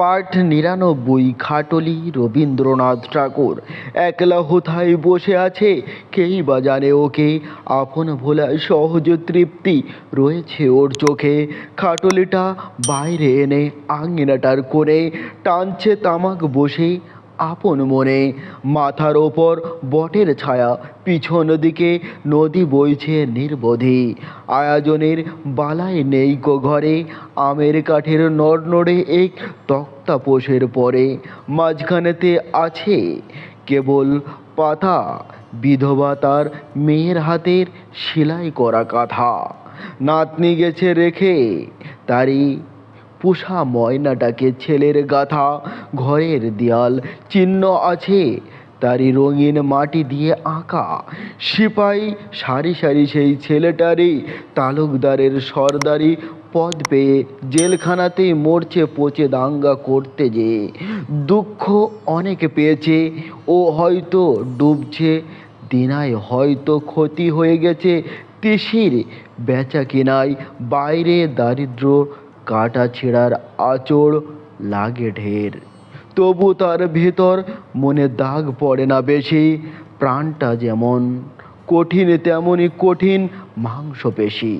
পাঠ নিরানব্বই খাটলি রবীন্দ্রনাথ ঠাকুর। একলা হোথায় বসে আছে, কেই বা জানে ওকে? আপন ভোলায় সহজ তৃপ্তি রয়েছে ওর চোখে। খাটলিটা বাইরে এনে আঙিনাটার করে টানছে তামাক বসে আপন মনে। মাথার ওপর বটের ছায়া, পিছন দিকে নদী বইছে নির্বোধে। আয়োজনের বালায় নেই গো ঘরে, আমের কাঠের নড়নড়ে এক তক্তাপোষের পরে। মাঝখানেতে আছে কেবল পাতা, বিধবা তার মেয়ের হাতের সেলাই করা কাঁথা। নাতনি গেছে রেখে তারই পুষা ময়নাটাকে ছেলের গাথা, ঘরের দেয়াল চিহ্ন আছে, তারই রঙিন মাটি দিয়ে আঁকা। সিপাই সারি সারি সেই ছেলেটারই তালুকদারের সর্দারি পদ পেয়ে জেলখানাতেই মরছে পচে দাঙ্গা করতে যে দুঃখ অনেক পেয়েছে, ও হয়তো ডুবছে, দিনায় হয়তো ক্ষতি হয়ে গেছে, তিসির বেচা কিনায় বাইরে দারিদ্র কাটা ছেঁড়ার আঁচড় লাগে ঢের। তবু তার ভেতর মনে দাগ পড়ে না বেশি, প্রাণটা যেমন কঠিন তেমনই কঠিন মাংসপেশি।